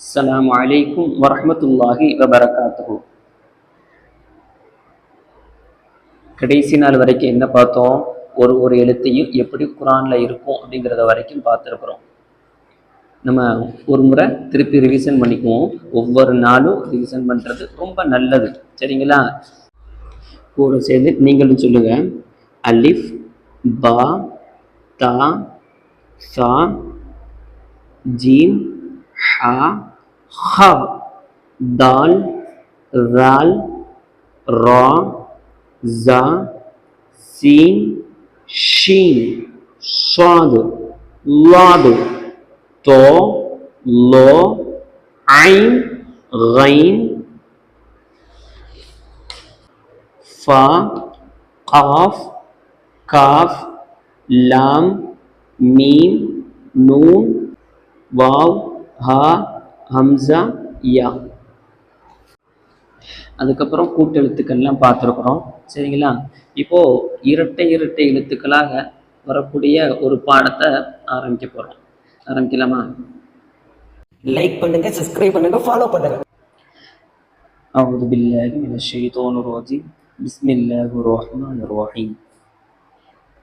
السلام عليكم ورحمة الله وبركاته கடைசி நாள் வரைக்கும் என்ன பார்த்தோம் ஒரு ஒரு எழுத்தையும் எப்படி குரானில் இருக்கும் அப்படிங்கிறத வரைக்கும் பார்த்துருக்குறோம் நம்ம ஒரு முறை திருப்பி ரிவிஷன் பண்ணிக்குவோம் ஒவ்வொரு நாளும் ரிவிஷன் பண்ணுறது ரொம்ப நல்லது சரிங்களா கூட சேர்ந்து நீங்களும் சொல்லுங்க அலிஃப் பா தா சா ஜீம் হা হ দল জাল র, জা, সিন, শিন, সদ, লদ, ত, ল, আইন, গাইন, ফা, কফ, কাফ, লাম, মিম, নুন, ওয়াও ها ஹம்சா யா அதுக்கப்புறம் கூட்டெழுத்துக்கள்லாம் பார்த்துருக்குறோம் சரிங்களா இப்போ இரட்டை இரட்டை எழுத்துக்களாக வரக்கூடிய ஒரு பாடத்தை ஆரம்பிக்க போகிறோம் ஆரம்பிக்கலாமா லைக் பண்ணுங்க சப்ஸ்கிரைப் பண்ணுங்க ஃபாலோ பண்ணுங்க أعوذ بالله من الشيطان الرجيم بسم الله الرحمن الرحيم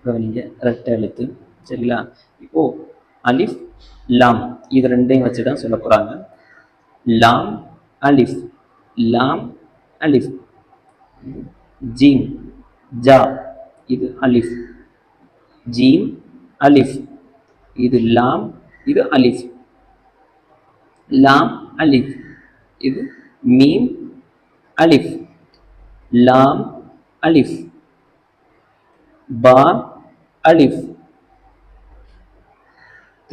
கவனிங்க ரெட்டை எழுத்து சரிங்களா இப்போ அலிஃப் லாம் இது ரெண்டையும் வச்சு தான் சொல்ல போகிறாங்க லாம் அலிஃப் லாம் அலிஃப் ஜீம் ஜா இது அலிஃப். ஜீம் அலிஃப். இது லாம் இது அலிஃப். லாம் அலிஃப். இது மீம் அலிஃப். லாம் அலிஃப். பா அலிஃப்.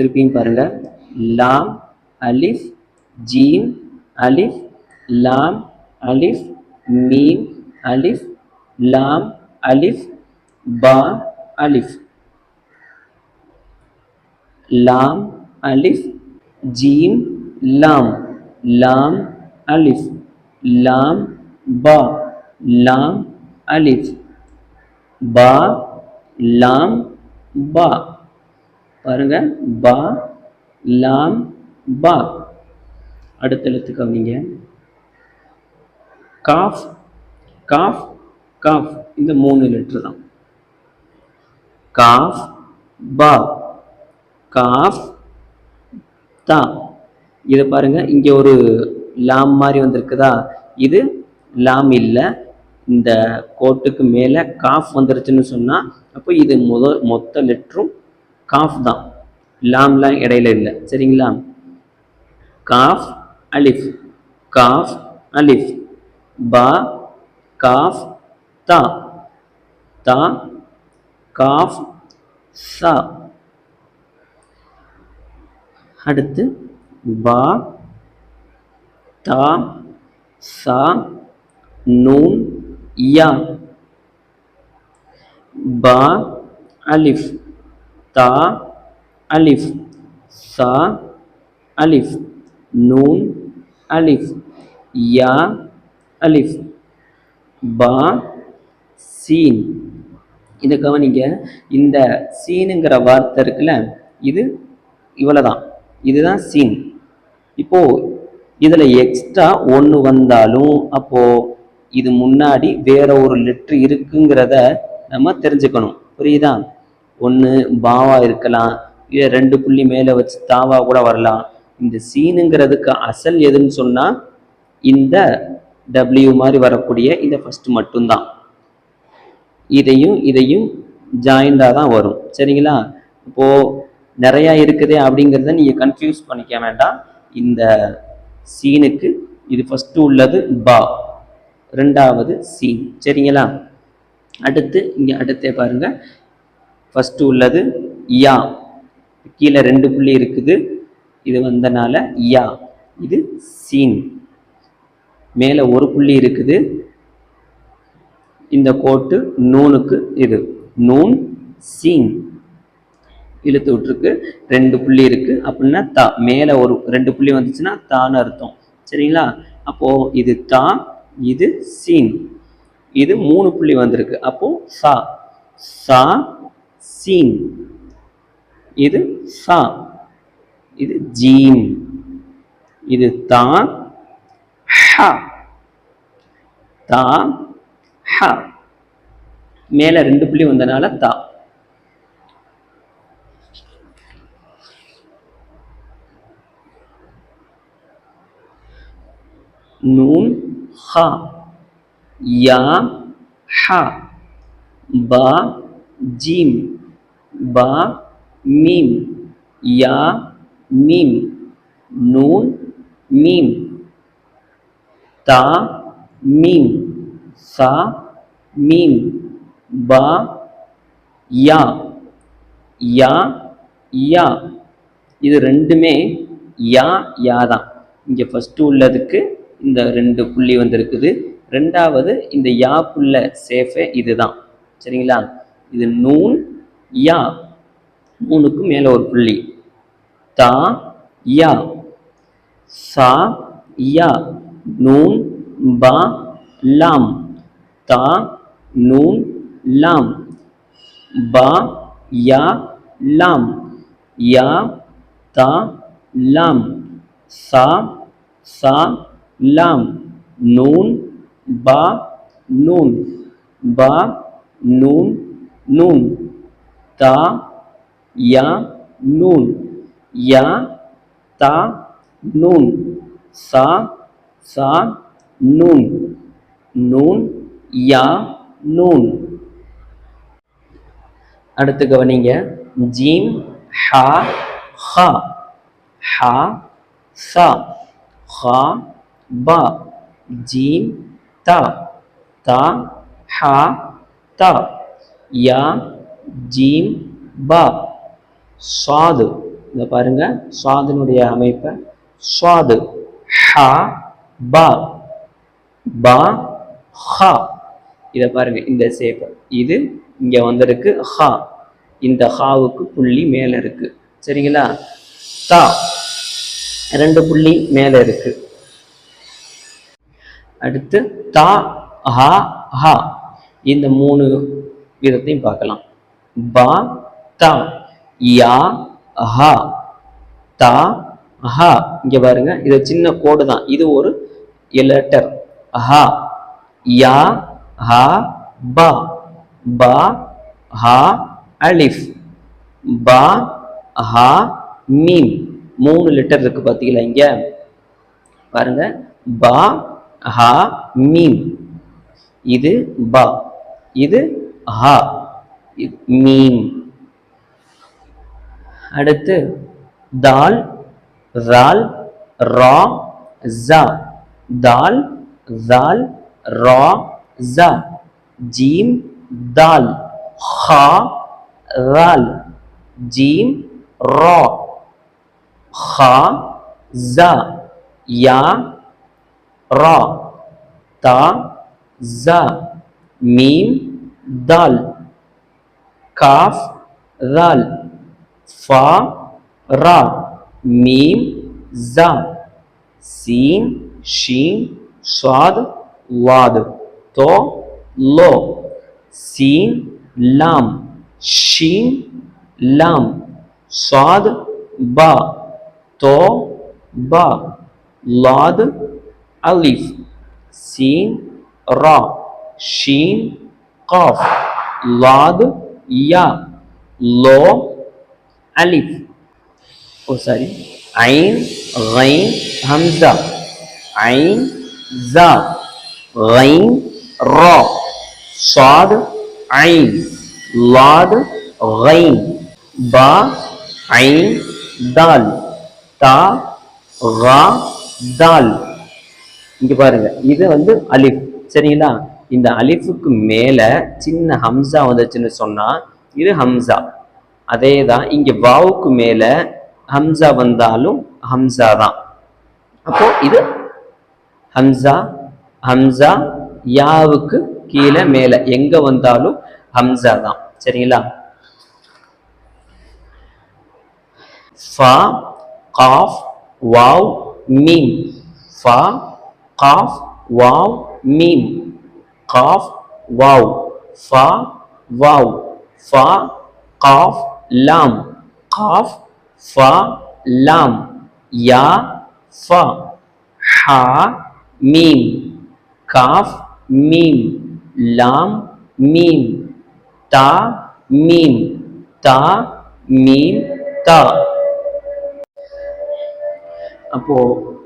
திருப்பியும் பாருங்க. லாம் அலிஃப் ஜீம் அலிஃப் லாம் அலிஃப் மீம் அலிஃப் லாம் அலிஃப் பா அலிஃப். லாம் அலிஃப் ஜீம் லாம் லாம் அலிஃப் லாம் பா லாம் அலிஃப். பா லாம் பா. பாருங்க. பா லாம் பா. அடுத்த எழுத்து கவனிங்க காஃப் காஃப் காஃப். இந்த மூணு லெட்ரு தான். காஃப் பா. காஃப் தா. இதை பாருங்க. இங்கே ஒரு லாம் மாதிரி வந்திருக்குதா? இது லாம் இல்லை. இந்த கோட்டுக்கு மேலே காஃப் வந்துருச்சுன்னு சொன்னால் அப்போ இது முத மொத்த லெட்ரும் காஃப் தான். லாம்லாம் இடையில இல்லை. சரிங்களா? காஃப் அலிஃப். காஃப் அலிஃப். பா காஃப் தா. தா காஃப் சா. அடுத்து பா தா சா நூன் யா. பா அலிஃப். தா அலிஃப். சா அலிஃப். நூன் அலிஃப். யா அலிஃப். பா சீன். இதை கவனிங்க. இந்த சீனுங்கிற வார்த்தை இருக்குல்ல இது இவ்வளோதான் இதுதான் சீன். இப்போ இதில் எக்ஸ்ட்ரா ஒன்று வந்தாலும் அப்போது இது முன்னாடி வேற ஒரு லெட்ரு இருக்குங்கிறத நம்ம தெரிஞ்சுக்கணும். புரியுதா? ஒன்று பாவா இருக்கலாம் இல்லை ரெண்டு புள்ளி மேலே வச்சு தாவா கூட வரலாம். இந்த சீனுங்கிறதுக்கு அசல் எதுன்னு சொன்னால் இந்த டபிள்யூ மாதிரி வரக்கூடிய இந்த ஃபஸ்ட்டு மட்டும்தான். இதையும் இதையும் ஜாயிண்டாக தான் வரும். சரிங்களா? இப்போது நிறையா இருக்குதே அப்படிங்கிறத நீங்கள் கன்ஃபியூஸ் பண்ணிக்க வேண்டாம். இந்த சீனுக்கு இது ஃபஸ்ட்டு உள்ளது பா ரெண்டாவது சீன். சரிங்களா? அடுத்து இங்கே அடுத்தே பாருங்கள் ஃபஸ்ட்டு உள்ளது யா. கீழே ரெண்டு புள்ளி இருக்குது. இது வந்தனால யா. இது சீன். மேலே ஒரு புள்ளி இருக்குது. இந்த கோட்டு நூனுக்கு இது. நூன் சீன். இழுத்து விட்டுருக்கு. ரெண்டு புள்ளி இருக்கு. அப்படின்னா தா. மேலே ஒரு ரெண்டு புள்ளி வந்துச்சுன்னா தான்னு அர்த்தம். சரிங்களா? அப்போ இது தா இது சீன். இது மூணு புள்ளி வந்திருக்கு. அப்போ சா. சா சீன். இது சா. இது ஜீம் இது தா ஹ. தா ஹ. மேல ரெண்டு புள்ளி வந்தனால தா. நூன் ஹா. யா ஹா. பா ஜீம் பா மீம் யா மீம் நூன் மீம். தா மீம். சா மீம். பா யா. யா யா. இது ரெண்டுமே யா யா தான். இங்கே ஃபஸ்ட்டு உள்ளதுக்கு இந்த ரெண்டு புள்ளி வந்திருக்குது. ரெண்டாவது இந்த யா புள்ள சேஃபே இதுதான் சரிங்களா? இது நூன் யா நூனுக்கு மேலே ஒரு புள்ளி. தா யா. சா யா. நூன் பா லாம். தா நூன் லாம். பா யா லாம். யா தா லாம். சா சா லாம். நூன் பா நூன் பா நூன் நூன். தா யா நூன். யா தா நூன். சா சா நூன். நூன் யா நூன். அடுத்து கவனிங்க. ஜீம் ஹா ஹா. ஹா சா. ஹா பா. ஜீம் தா. தா ஹா தா. யா ஜீம் பா. சுவாது இந்த பாருங்க. சுவாதினுடைய அமைப்பை சுவாது ஹா பா. பா ஹா. இதை பாருங்க. இந்த சேப்பு இது இங்கே வந்திருக்கு. ஹா. இந்த ஹாவுக்கு புள்ளி மேலே இருக்கு. சரிங்களா? தா. ரெண்டு புள்ளி மேலே இருக்கு. அடுத்து தா ஹா ஹா. இந்த மூணு விதத்தையும் பார்க்கலாம். ப த யா ஹா த ஹ. இங்க பாருங்க இது சின்ன கோடு தான். இது ஒரு லெட்டர் ஹா யா ஹா ப. ப ஹ அலிஃப். ப ஹ மீம். மூணு லெட்டர் இருக்கு பார்த்தீங்களா இங்க? பாருங்க. ப ஹா மீம். இது ப. இது ஹா மீம். அடுத்து தால் ரால் ரா ஜா. தால் ரால் ரா ஜா. ஜீம் தால். ஹா ரால். ஜீம் ரா. ஹா ஜா. யா ரா. தா ஜா. மீம் தால் காஃப் ரால் ஃபா ரா மீம் ஜா சீன் ஷீன் ஷாத் வாத் தோ லோ சீன் லாம் ஷீன் லாம் ஷாத் பா தோ பா லாத் அலிஃப் சீன் ரா ஷீன் காஃப் லாத் யா லோ அலிஃப் ஓ சாரி ஐன் غين ஹம்சா ஐன் ஜா غين ரா صاد ஐன் லாத் غين பா ஐன் தால் தா ரா தால் இங்க பாருங்க இது வந்து அலிஃப் சரிங்களா இந்த அலிஃபுக்கு மேலே சின்ன ஹம்சா வந்துச்சுன்னு சொன்னால் இது ஹம்சா. அதே தான் இங்கே வாவுக்கு மேலே ஹம்சா வந்தாலும் ஹம்சா தான். அப்போ இது ஹம்சா ஹம்சா யாவுக்கு கீழே மேலே எங்கே வந்தாலும் ஹம்சா தான். சரிங்களா? ஃபா காஃப் வாவ் மீம். ஃபா காஃப் வாவ் மீம். காஃப் வாவ் ஃபா வாவ் ஃபா காஃப் லாம். காஃப் ஃபா லாம். யா ஃபா. ஹா மீம். காஃப் மீம். லாம் மீம். தா மீம். தா மீம் தா. அப்போ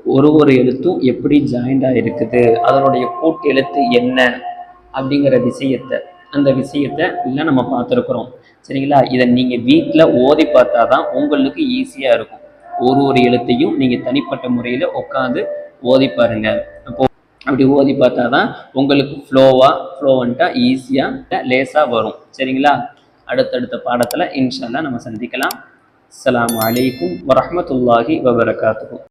ஒரு ஒரு எழுத்தும் எப்படி ஜாயிண்ட் ஆகிருக்குது அதனுடைய கூட்டு எழுத்து என்ன? அப்படிங்கிற விஷயத்தை அந்த விஷயத்தை இல்லை நம்ம பார்த்துருக்குறோம். சரிங்களா? இதை நீங்கள் வீட்டில் ஓதி பார்த்தா தான் உங்களுக்கு ஈஸியாக இருக்கும். ஒரு ஒரு எழுத்தையும் நீங்கள் தனிப்பட்ட முறையில் உட்காந்து ஓதி பாருங்க. அப்போ அப்படி ஓதி பார்த்தா தான் உங்களுக்கு ஃப்ளோவாக ஃப்ளோவன்ட்டாக ஈஸியாக லேசாக வரும். சரிங்களா? அடுத்தடுத்த பாடத்தில் இன்ஷால்லா நம்ம சந்திக்கலாம். அலாம் அலைக்கும் வரமத்துல்லாஹி வபரகாத்துக்கும்